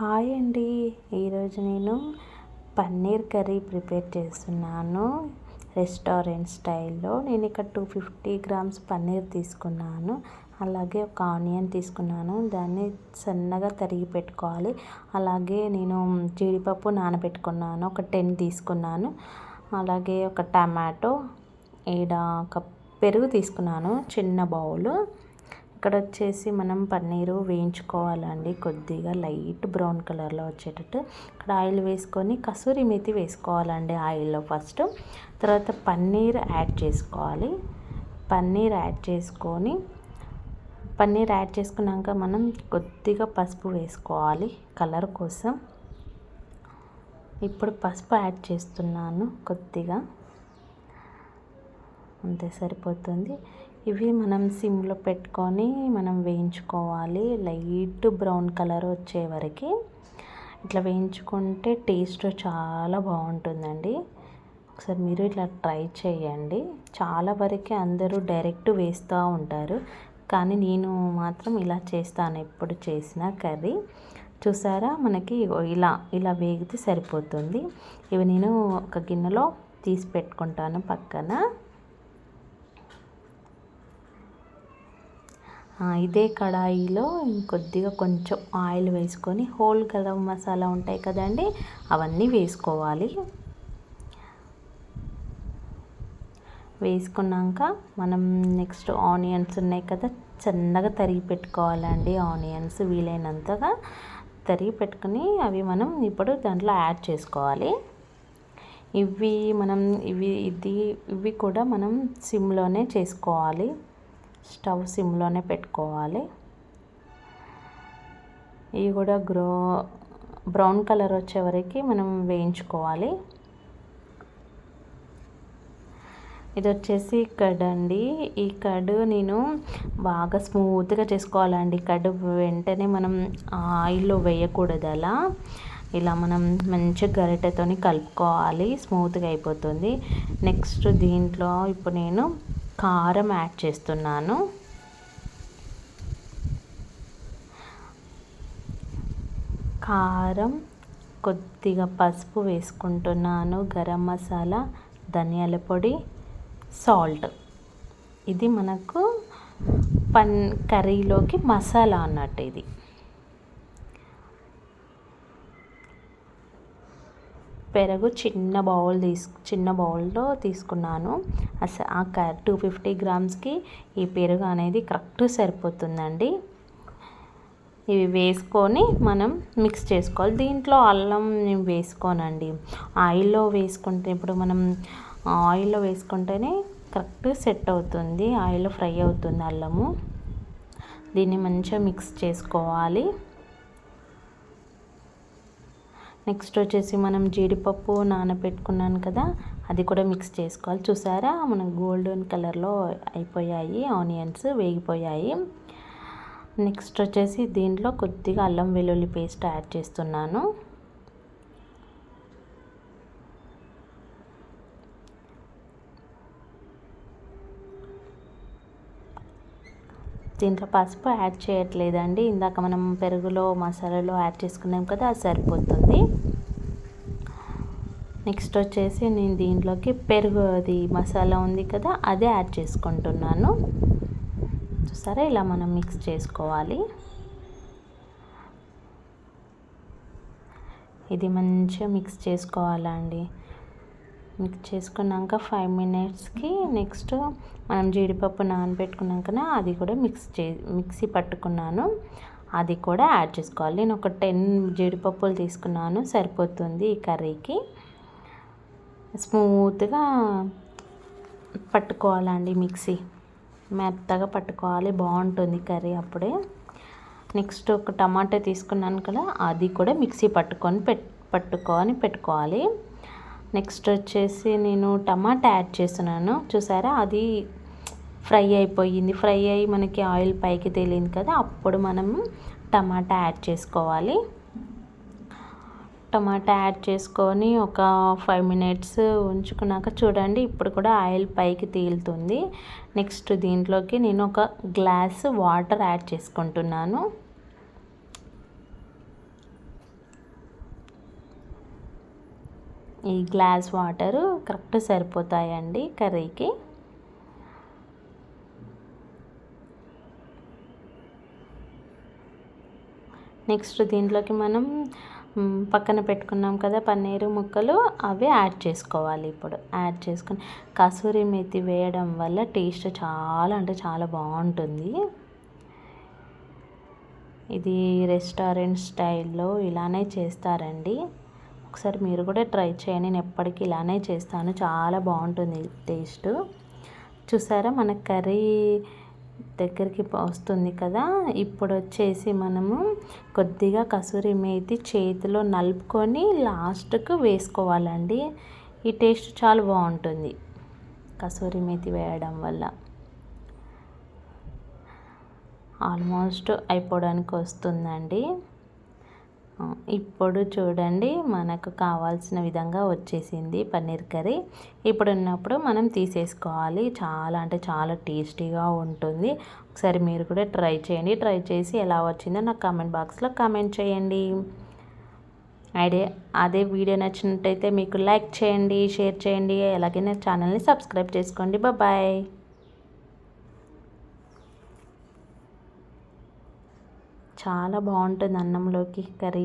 Hi అండి. ఈరోజు నేను పన్నీర్ కర్రీ ప్రిపేర్ చేస్తున్నాను. రెస్టారెంట్ స్టైల్లో నేను ఇక్కడ టూ ఫిఫ్టీ గ్రామ్స్ పన్నీర్ తీసుకున్నాను. అలాగే ఒక ఆనియన్ తీసుకున్నాను. దాన్ని సన్నగా తరిగి పెట్టుకోవాలి. అలాగే నేను జీడిపప్పు నానబెట్టుకున్నాను. ఒక టెన్ తీసుకున్నాను. అలాగే ఒక టమాటో ఈడ ఒక పెరుగు తీసుకున్నాను. చిన్న బౌలు. ఇక్కడ వచ్చేసి మనం పన్నీరు వేయించుకోవాలండి. కొద్దిగా లైట్ బ్రౌన్ కలర్లో వచ్చేటట్టు. ఇక్కడ ఆయిల్ వేసుకొని కసూరి మెతి వేసుకోవాలండి ఆయిల్లో ఫస్ట్. తర్వాత పన్నీర్ యాడ్ చేసుకోవాలి. పన్నీర్ యాడ్ చేసుకొని పన్నీర్ యాడ్ చేసుకున్నాక మనం కొద్దిగా పసుపు వేసుకోవాలి కలర్ కోసం. ఇప్పుడు పసుపు యాడ్ చేస్తున్నాను కొద్దిగా. అంతే సరిపోతుంది. ఇవి మనం సిమ్లో పెట్టుకొని మనం వేయించుకోవాలి. లైట్ బ్రౌన్ కలర్ వచ్చే వరకు ఇట్లా వేయించుకుంటే టేస్ట్ చాలా బాగుంటుందండి. ఒకసారి మీరు ఇట్లా ట్రై చేయండి. చాలా వరకు అందరూ డైరెక్ట్ వేస్తూ ఉంటారు. కానీ నేను మాత్రం ఇలా చేస్తాను ఎప్పుడు చేసిన కర్రీ. చూసారా? మనకి ఇలా ఇలా వేగితే సరిపోతుంది. ఇవి నేను ఒక గిన్నెలో తీసి పెట్టుకుంటాను పక్కన. ఇదే కడాయిలో ఇంకొద్దిగా కొంచెం ఆయిల్ వేసుకొని హోల్ గరం మసాలా ఉంటాయి కదండి అవన్నీ వేసుకోవాలి. వేసుకున్నాక మనం నెక్స్ట్ ఆనియన్స్ ఉన్నాయి కదా చిన్నగా తరిగి పెట్టుకోవాలండి ఆనియన్స్ వీలైనంతగా. తరిగి పెట్టుకుని అవి మనం ఇప్పుడు దాంట్లో యాడ్ చేసుకోవాలి. ఇవి మనం ఇవి ఇది ఇవి కూడా మనం సిమ్లోనే చేసుకోవాలి. స్టవ్ సిమ్లోనే పెట్టుకోవాలి. ఇవి కూడా గ్రో బ్రౌన్ కలర్ వచ్చే వరకు మనం వేయించుకోవాలి. ఇది వచ్చేసి కడ్ అండి. ఈ కడ్ నేను బాగా స్మూత్గా చేసుకోవాలండి. కడ్ వెంటనే మనం ఆయిల్లో వేయకూడదు అలా. ఇలా మనం మంచిగా గరిటెతోని కలుపుకోవాలి. స్మూత్గా అయిపోతుంది. నెక్స్ట్ దీంట్లో ఇప్పుడు నేను కారం యాడ్ చేస్తున్నాను. కారం కొద్దిగా పసుపు వేసుకుంటున్నాను గరం మసాలా ధనియాల పొడి సాల్ట్. ఇది మనకు పన్ కర్రీలోకి మసాలా అన్నట్టు ఇది. పెరుగు చిన్న బౌల్ తీసు చిన్న బౌల్లో తీసుకున్నాను. అసలు ఆ టూ ఫిఫ్టీ గ్రామ్స్కి ఈ పెరుగు అనేది కరెక్ట్ సరిపోతుందండి. ఇవి వేసుకొని మనం మిక్స్ చేసుకోవాలి. దీంట్లో అల్లం నేను వేసుకోనండి. ఆయిల్లో వేసుకుంటే ఇప్పుడు మనం ఆయిల్లో వేసుకుంటేనే కరెక్ట్ సెట్ అవుతుంది. ఆయిల్లో ఫ్రై అవుతుంది అల్లము. దీన్ని మంచిగా మిక్స్ చేసుకోవాలి. నెక్స్ట్ వచ్చేసి మనం జీడిపప్పు నానబెట్టుకున్నాను కదా అది కూడా మిక్స్ చేసుకోవాలి. చూసారా? మన గోల్డెన్ కలర్లో అయిపోయాయి ఆనియన్స్ వేగిపోయాయి. నెక్స్ట్ వచ్చేసి దీంట్లో కొద్దిగా అల్లం వెల్లుల్లి పేస్ట్ యాడ్ చేస్తున్నాను. దీంట్లో పసుపు యాడ్ చేయట్లేదండి. ఇందాక మనం పెరుగులో మసాలాలో యాడ్ చేసుకున్నాం కదా అది సరిపోతుంది. నెక్స్ట్ వచ్చేసి నేను దీంట్లోకి పెరుగు అది మసాలా ఉంది కదా అదే యాడ్ చేసుకుంటున్నాను. చూసారా? ఇలా మనం మిక్స్ చేసుకోవాలి. ఇది మంచిగా మిక్స్ చేసుకోవాలండి. మిక్స్ చేసుకున్నాక ఫైవ్ మినిట్స్కి నెక్స్ట్ మనం జీడిపప్పు నానబెట్టుకున్నాక అది కూడా మిక్స్ చే మిక్సీ పట్టుకున్నాను. అది కూడా యాడ్ చేసుకోవాలి. నేను ఒక టెన్ జీడిపప్పులు తీసుకున్నాను. సరిపోతుంది ఈ కర్రీకి. స్మూత్గా పట్టుకోవాలండి మిక్సీ. మెత్తగా పట్టుకోవాలి. బాగుంటుంది కర్రీ అప్పుడే. నెక్స్ట్ ఒక టమాటా తీసుకున్నాను కదా అది కూడా మిక్సీ పట్టుకొని పెట్ పట్టుకొని పెట్టుకోవాలి. నెక్స్ట్ వచ్చేసి నేను టమాటా యాడ్ చేస్తున్నాను. చూసారా? అది ఫ్రై అయిపోయింది. ఫ్రై అయ్యి మనకి ఆయిల్ పైకి తేలింది కదా అప్పుడు మనం టమాటా యాడ్ చేసుకోవాలి. టమాటా యాడ్ చేసుకొని ఒక ఫైవ్ మినిట్స్ ఉంచుకున్నాక చూడండి ఇప్పుడు కూడా ఆయిల్ పైకి తేలుతుంది. నెక్స్ట్ దీంట్లోకి నేను ఒక గ్లాస్ వాటర్ యాడ్ చేసుకుంటున్నాను. ఈ గ్లాస్ వాటరు కరెక్ట్ సరిపోతాయండి కర్రీకి. నెక్స్ట్ దీంట్లోకి మనం పక్కన పెట్టుకున్నాం కదా పన్నీరు ముక్కలు అవి యాడ్ చేసుకోవాలి ఇప్పుడు. యాడ్ చేసుకుని కసూరి మెతి వేయడం వల్ల టేస్ట్ చాలా అంటే చాలా బాగుంటుంది. ఇది రెస్టారెంట్ స్టైల్లో ఇలానే చేస్తారండి. ఒకసారి మీరు కూడా ట్రై చేయండి. నేను ఎప్పటికీ ఇలానే చేస్తాను. చాలా బాగుంటుంది టేస్ట్. చూసారా? మన కర్రీ దగ్గరికి వస్తుంది కదా? ఇప్పుడు వచ్చేసి మనము కొద్దిగా కసూరి మేతి చేతిలో నలుపుకొని లాస్ట్కు వేసుకోవాలండి. ఈ టేస్ట్ చాలా బాగుంటుంది. కసూరి మేతి వేయడం వల్ల. ఆల్మోస్ట్ అయిపోవడానికి వస్తుందండి. ఇప్పుడు చూడండి మనకు కావాల్సిన విధంగా వచ్చేసింది పన్నీర్ కర్రీ. ఇప్పుడు ఉన్నప్పుడు మనం తీసేసుకోవాలి. చాలా అంటే చాలా టేస్టీగా ఉంటుంది. ఒకసారి మీరు కూడా ట్రై చేయండి. ట్రై చేసి ఎలా వచ్చిందో నాకు కామెంట్ బాక్స్లో కామెంట్ చేయండి. ఐడియా అదే వీడియో నచ్చినట్టయితే మీకు లైక్ చేయండి షేర్ చేయండి. అలాగే నా ఛానల్ని సబ్స్క్రైబ్ చేసుకోండి. బాయ్. చాలా బాగుంటుంది అన్నంలోకి కర్రీ